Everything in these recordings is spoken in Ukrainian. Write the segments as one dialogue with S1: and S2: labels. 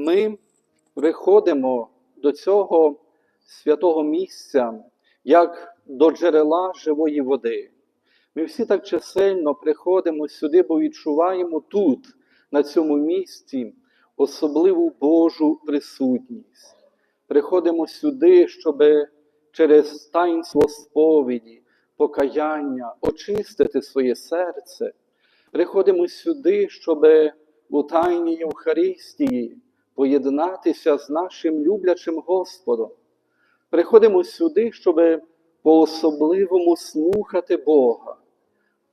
S1: ми приходимо до цього святого місця, як до джерела живої води. Ми всі так чисельно приходимо сюди, бо відчуваємо тут, на цьому місці, особливу Божу присутність. Приходимо сюди, щоб через таїнство сповіді, покаяння очистити своє серце. Приходимо сюди, щоб у тайній Євхаристії поєднатися з нашим люблячим Господом. Приходимо сюди, щоб по-особливому слухати Бога.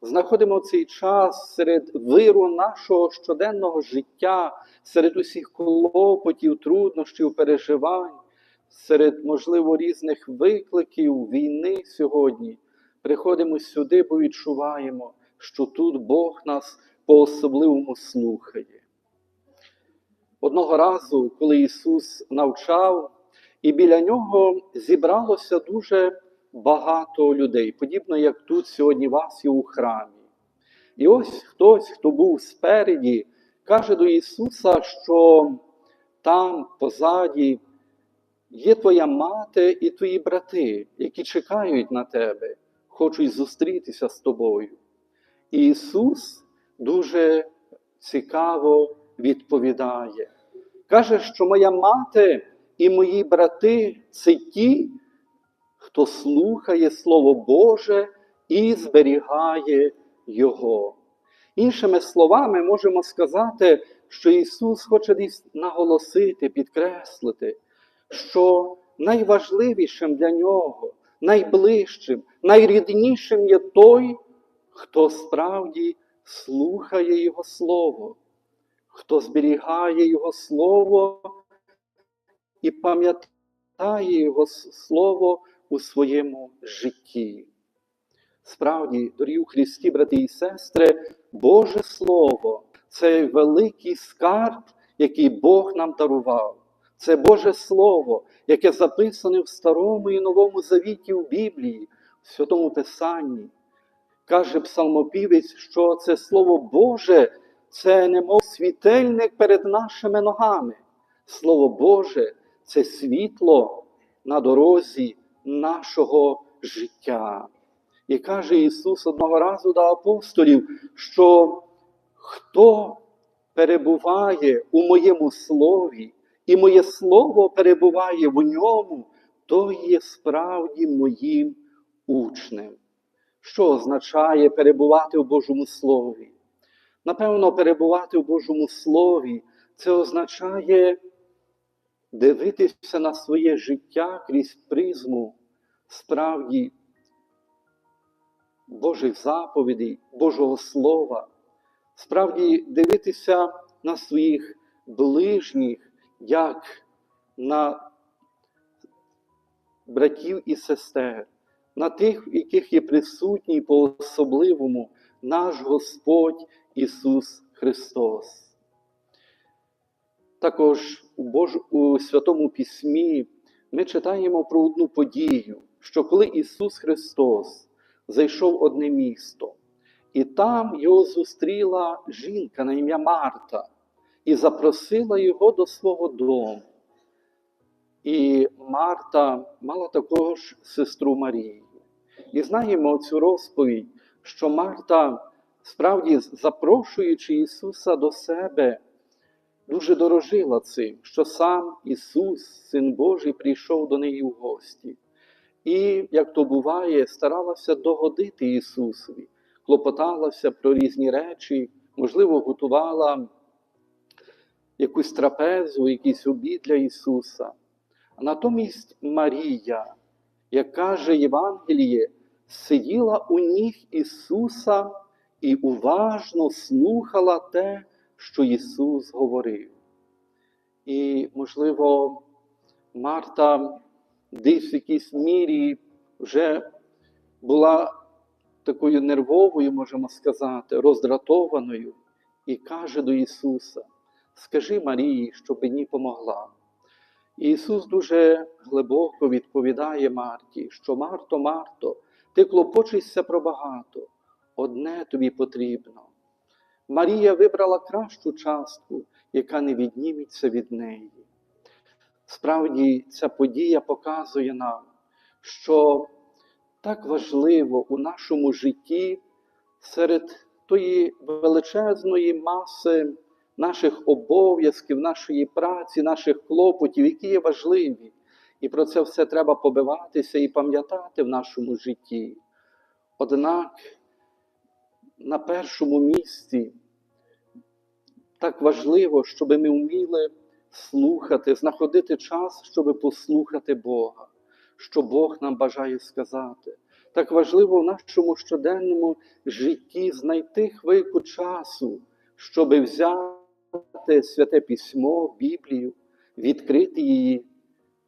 S1: Знаходимо цей час серед виру нашого щоденного життя, серед усіх клопотів, труднощів, переживань, серед, можливо, різних викликів війни сьогодні. Приходимо сюди, бо відчуваємо, що тут Бог нас по-особливому слухає. Одного разу, коли Ісус навчав, і біля нього зібралося дуже багато людей, подібно як тут сьогодні вас є у храмі. І ось хтось, хто був спереді, каже до Ісуса, що там позаді є твоя мати і твої брати, які чекають на тебе, хочуть зустрітися з тобою. І Ісус дуже цікаво відповідає. Каже, що моя мати і мої брати це ті, хто слухає Слово Боже і зберігає Його. Іншими словами, можемо сказати, що Ісус хоче наголосити, підкреслити, що найважливішим для Нього, найближчим, найріднішим є той, хто справді слухає Його Слово, хто зберігає Його Слово і пам'ятає Його Слово у своєму житті. Справді, дорогі Христі, брати і сестри, Боже Слово це великий скарб, який Бог нам дарував. Це Боже Слово, яке записане в Старому і Новому Завіті в Біблії, в Святому Писанні. Каже псалмопівець, що це Слово Боже, це немов світильник перед нашими ногами. Слово Боже це світло на дорозі нашого життя. І каже Ісус одного разу до апостолів, що хто перебуває у моєму слові, і моє слово перебуває в ньому, то є справді моїм учнем. Що означає перебувати у Божому Слові? Напевно, перебувати у Божому Слові це означає дивитися на своє життя крізь призму справді Божих заповідей, Божого Слова, справді дивитися на своїх ближніх, як на братів і сестер, на тих, в яких є присутній по-особливому наш Господь Ісус Христос. Також у, Бож... у Святому Письмі ми читаємо про одну подію, що коли Ісус Христос зайшов в одне місто, і там його зустріла жінка на ім'я Марта і запросила його до свого дому. І Марта мала також сестру Марію. І знаємо цю розповідь, що Марта, справді запрошуючи Ісуса до себе, дуже дорожила цим, що сам Ісус, Син Божий, прийшов до неї в гості. І, як то буває, старалася догодити Ісусові, клопоталася про різні речі, можливо, готувала якусь трапезу, якийсь обід для Ісуса. А натомість Марія, як каже Євангеліє, сиділа у ніг Ісуса і уважно слухала те, що Ісус говорив. І, можливо, Марта десь в якійсь мірі вже була такою нервовою, можемо сказати, роздратованою, і каже до Ісуса: Скажи Марії, щоб мені помогла. І Ісус дуже глибоко відповідає Марті, що Марто, Марто, ти клопочешся про багато, одне тобі потрібно. Марія вибрала кращу частку, яка не відніметься від неї. Справді, ця подія показує нам, що так важливо у нашому житті серед тої величезної маси наших обов'язків, нашої праці, наших клопотів, які є важливі. І про це все треба побиватися і пам'ятати в нашому житті. Однак на першому місці так важливо, щоб ми вміли слухати, знаходити час, щоб послухати Бога, що Бог нам бажає сказати. Так важливо в нашому щоденному житті знайти хвильку часу, щоб взяти святе письмо, Біблію, відкрити її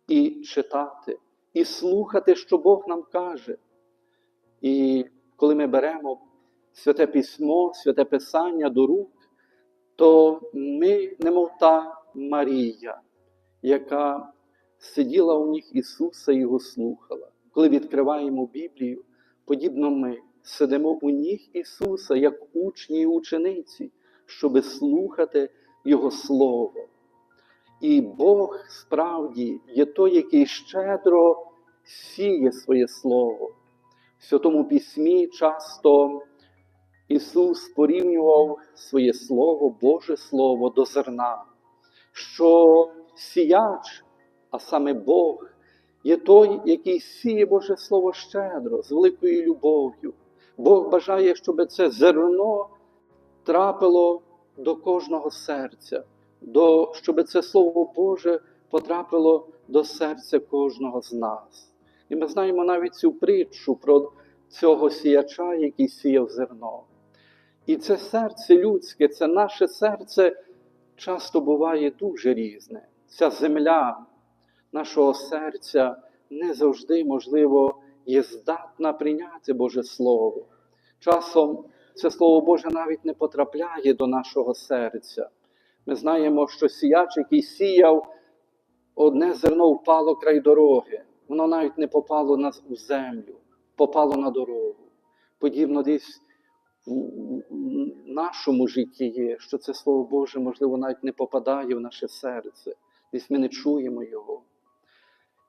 S1: і читати, і слухати, що Бог нам каже. І коли ми беремо святе письмо, святе Писання до рук, то ми, немов та Марія, яка сиділа у ніг Ісуса і його слухала. Коли відкриваємо Біблію, подібно ми сидимо у ніг Ісуса, як учні і учениці, щоби слухати Його Слово. І Бог справді є той, який щедро сіє своє Слово. В Святому Письмі часто Ісус порівнював своє Слово, Боже Слово до зерна, що сіяч, а саме Бог, є той, який сіє Боже Слово щедро, з великою любов'ю. Бог бажає, щоб це зерно трапило до кожного серця, до, щоб це Слово Боже потрапило до серця кожного з нас. І ми знаємо навіть цю притчу про цього сіяча, який сіяв зерно. І це серце людське, це наше серце часто буває дуже різне. Ця земля нашого серця не завжди, можливо, є здатна прийняти Боже Слово. Часом це Слово Боже навіть не потрапляє до нашого серця. Ми знаємо, що сіяч, який сіяв, одне зерно впало край дороги, воно навіть не попало на в землю, попало на дорогу. Подібно десь нашому житті є, що це Слово Боже, можливо, навіть не попадає в наше серце, десь ми не чуємо його.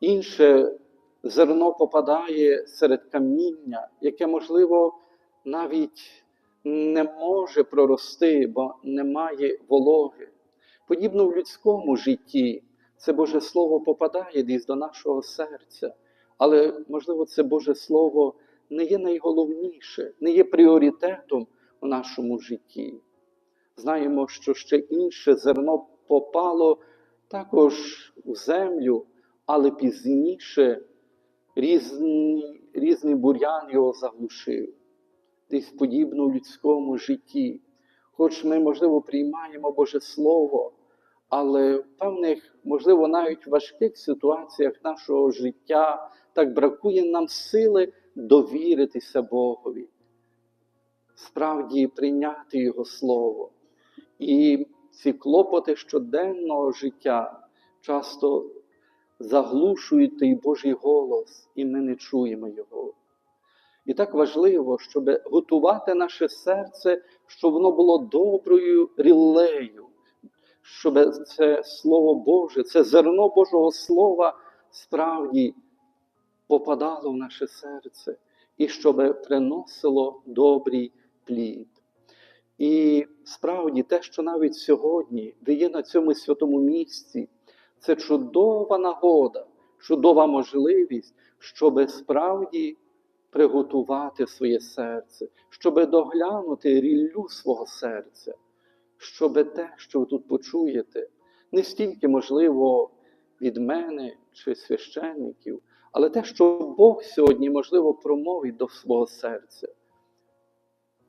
S1: Інше зерно попадає серед каміння, яке, можливо, навіть не може прорости, бо немає вологи. Подібно в людському житті, це Боже Слово попадає десь до нашого серця, але, можливо, це Боже Слово не є найголовніше, не є пріоритетом у нашому житті. Знаємо, що ще інше зерно попало також у землю, але пізніше різні, різний бур'ян його заглушив. Десь подібно в людському житті. Хоч ми, можливо, приймаємо Боже Слово, але в певних, можливо, навіть важких ситуаціях нашого життя так бракує нам сили довіритися Богові, справді прийняти Його Слово. І ці клопоти щоденного життя часто заглушують той Божий голос, і ми не чуємо Його. І так важливо, щоб готувати наше серце, щоб воно було доброю рілею, щоб це Слово Боже, це зерно Божого Слова справді попадало в наше серце і щоб приносило добрий плід. І справді те, що навіть сьогодні, ви є на цьому святому місці, це чудова нагода, чудова можливість, щоб справді приготувати своє серце, щоб доглянути ріллю свого серця, щоб те, що ви тут почуєте, не стільки можливо від мене чи священників, але те, що Бог сьогодні, можливо, промовить до свого серця.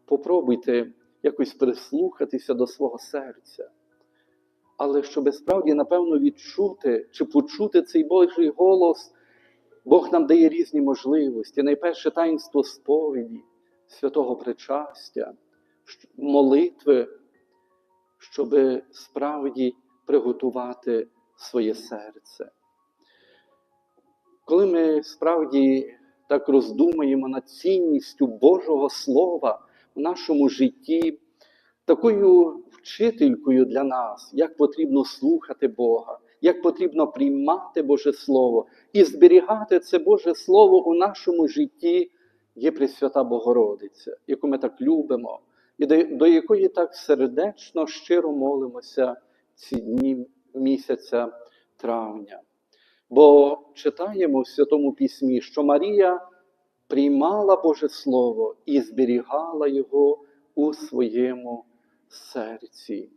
S1: Попробуйте якось прислухатися до свого серця. Але щоб справді, напевно, відчути чи почути цей Божий голос, Бог нам дає різні можливості. Найперше таїнство сповіді, святого причастя, молитви, щоб справді приготувати своє серце. Коли ми справді так роздумаємо над цінністю Божого Слова в нашому житті, такою вчителькою для нас, як потрібно слухати Бога, як потрібно приймати Боже Слово і зберігати це Боже Слово у нашому житті, є Пресвята Богородиця, яку ми так любимо, і до, якої так сердечно, щиро молимося ці дні місяця травня. Бо читаємо в Святому Письмі, що Марія приймала Боже Слово і зберігала його у своєму серці.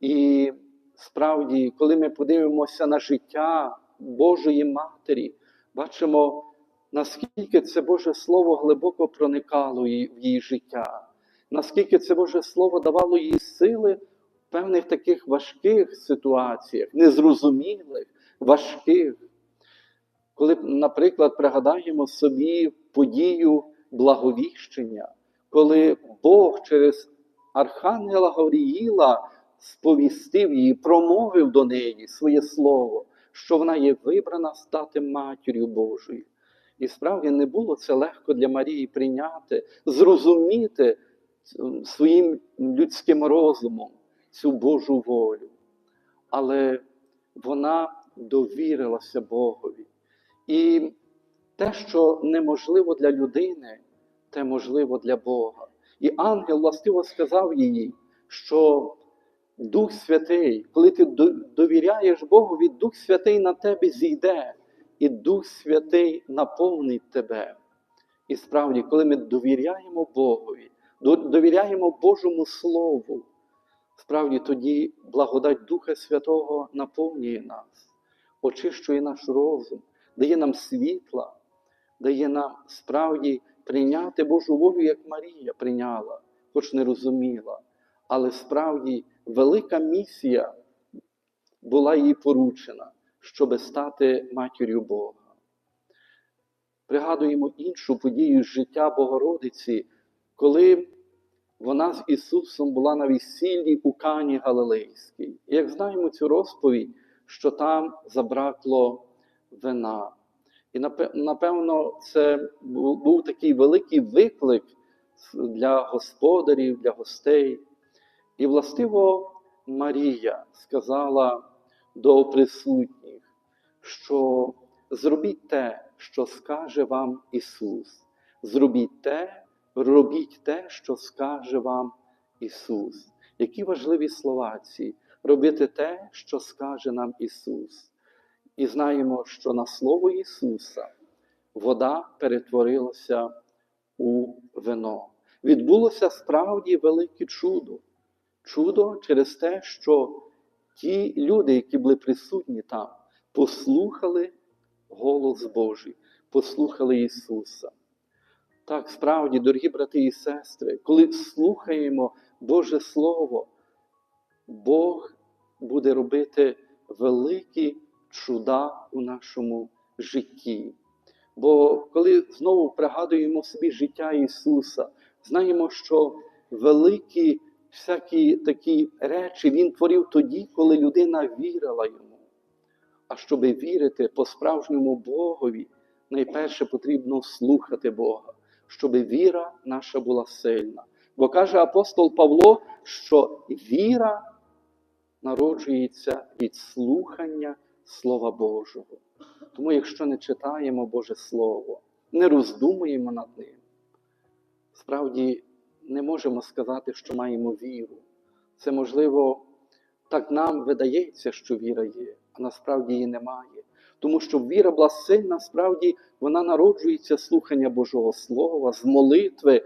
S1: І справді, коли ми подивимося на життя Божої Матері, бачимо, наскільки це Боже Слово глибоко проникало в її життя, наскільки це Боже Слово давало їй сили в певних таких важких ситуаціях, незрозумілих, важких. Коли, наприклад, пригадаємо собі подію благовіщення, коли Бог через Архангела Гавріїла сповістив її, промовив до неї своє слово, що вона є вибрана стати матір'ю Божою. І справді не було це легко для Марії прийняти, зрозуміти своїм людським розумом цю Божу волю. Але вона довірилася Богові. І те, що неможливо для людини, те можливо для Бога. І ангел властиво сказав їй, що Дух Святий, коли ти до- довіряєш Богові, Дух Святий на тебе зійде, і Дух Святий наповнить тебе. І справді, коли ми довіряємо Богові, довіряємо Божому Слову, справді тоді благодать Духа Святого наповнює нас, очищує наш розум, дає нам світла, дає нам справді прийняти Божу волю, як Марія прийняла, хоч не розуміла. Але справді велика місія була їй поручена, щоб стати матір'ю Бога. Пригадуємо іншу подію з життя Богородиці, коли вона з Ісусом була на весіллі у Кані Галилейській. І як знаємо цю розповідь, що там забракло вина. І напевно, це був такий великий виклик для господарів, для гостей. І властиво Марія сказала до присутніх, що зробіть те, що скаже вам Ісус. Зробіть те, робіть те, що скаже вам Ісус. Які важливі слова ці робити те, що скаже нам Ісус. І знаємо, що на Слово Ісуса вода перетворилася у вино. Відбулося справді велике чудо. Чудо через те, що ті люди, які були присутні там, послухали голос Божий, послухали Ісуса. Так, справді, дорогі брати і сестри, коли слухаємо Боже Слово, Бог буде робити великі чуда у нашому житті. Бо коли знову пригадуємо собі життя Ісуса, знаємо, що великі всякі такі речі Він творив тоді, коли людина вірила йому. А щоб вірити по-справжньому Богові, найперше потрібно слухати Бога, щоб віра наша була сильна. Бо каже апостол Павло, що віра народжується від слухання Слова Божого. Тому, якщо не читаємо Боже Слово, не роздумуємо над ним, справді не можемо сказати, що маємо віру. Це можливо, так нам видається, що віра є, а насправді її немає. Тому що віра була сильна, справді вона народжується слухання Божого Слова, з молитви,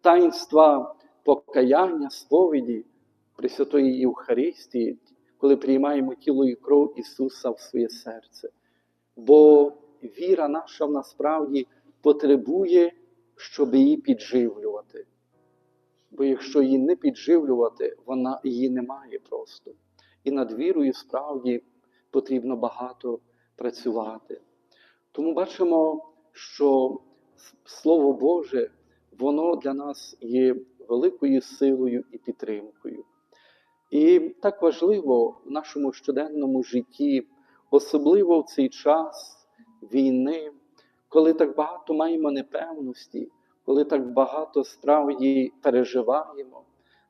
S1: таїнства покаяння, сповіді Пресвятої Євхаристії, коли приймаємо тіло і кров Ісуса в своє серце. Бо віра наша насправді потребує, щоб її підживлювати. Бо якщо її не підживлювати, вона її немає просто. І над вірою справді потрібно багато працювати. Тому бачимо, що Слово Боже, воно для нас є великою силою і підтримкою. І так важливо в нашому щоденному житті, особливо в цей час війни, коли так багато маємо непевності, коли так багато справді переживаємо,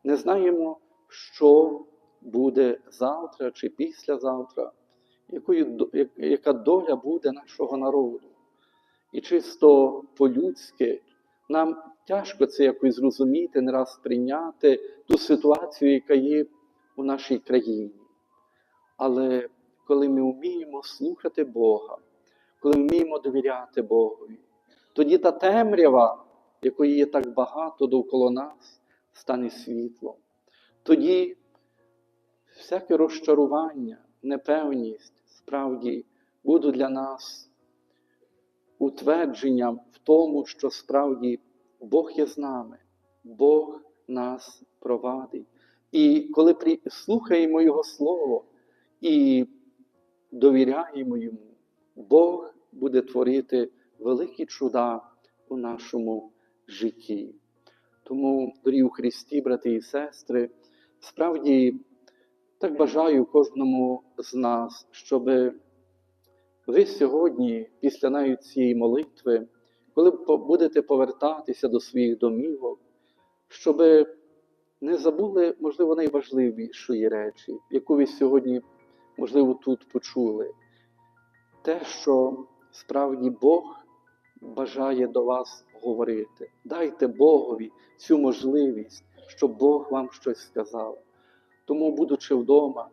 S1: не знаємо, що буде завтра чи післязавтра, якою, яка доля буде нашого народу. І чисто по-людськи нам тяжко це якось зрозуміти, не раз прийняти ту ситуацію, яка є у нашій країні. Але коли ми вміємо слухати Бога, коли вміємо довіряти Богові, тоді та темрява, якої є так багато довкола нас, стане світлом. Тоді всяке розчарування, непевність справді будуть для нас утвердженням в тому, що справді Бог є з нами, Бог нас провадить. І коли слухаємо Його Слово і довіряємо Йому, Бог буде творити великі чуда у нашому житті. Тому, дорогі у Христі, брати і сестри, справді так бажаю кожному з нас, щоб ви сьогодні, після навіть цієї молитви, коли будете повертатися до своїх домівок, щоб не забули, можливо, найважливішої речі, яку ви сьогодні, можливо, тут почули. Те, що справді Бог бажає до вас говорити. Дайте Богові цю можливість, щоб Бог вам щось сказав. Тому, будучи вдома,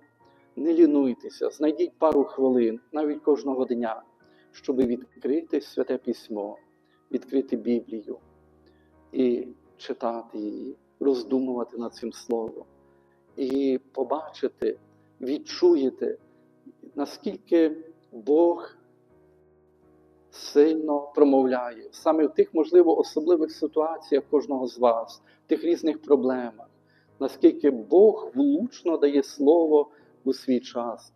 S1: не лінуйтеся, знайдіть пару хвилин, навіть кожного дня, щоб відкрити святе письмо, відкрити Біблію і читати її, роздумувати над цим словом, і побачити, відчуєте, наскільки Бог сильно промовляє саме в тих, можливо, особливих ситуаціях кожного з вас, тих різних проблемах, наскільки Бог влучно дає слово у свій час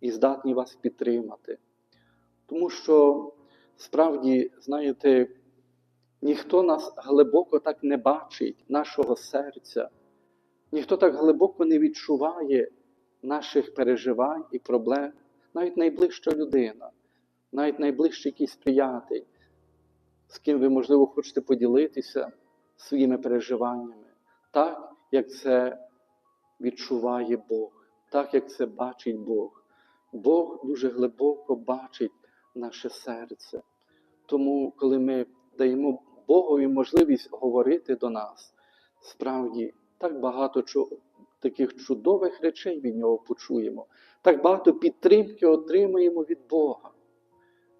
S1: і здатний вас підтримати. Тому що справді, знаєте, ніхто нас глибоко так не бачить, нашого серця, ніхто так глибоко не відчуває наших переживань і проблем, навіть найближча людина, навіть найближчий якийсь приятель, з ким ви, можливо, хочете поділитися своїми переживаннями, так, як це відчуває Бог, так, як це бачить Бог. Бог дуже глибоко бачить наше серце. Тому, коли ми даємо Богові можливість говорити до нас, справді так багато таких чудових речей від нього почуємо, так багато підтримки отримаємо від Бога.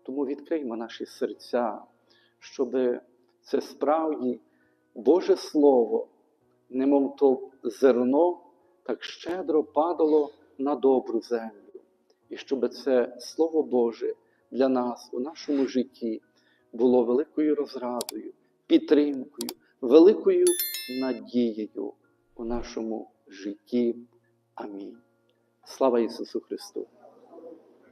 S1: Тому відкриймо наші серця, щоб це справді Боже Слово, немов то зерно, так щедро падало на добру землю. І щоб це Слово Боже для нас у нашому житті було великою розрадою, підтримкою, великою надією у нашому житті. Амінь. Слава Ісусу Христу!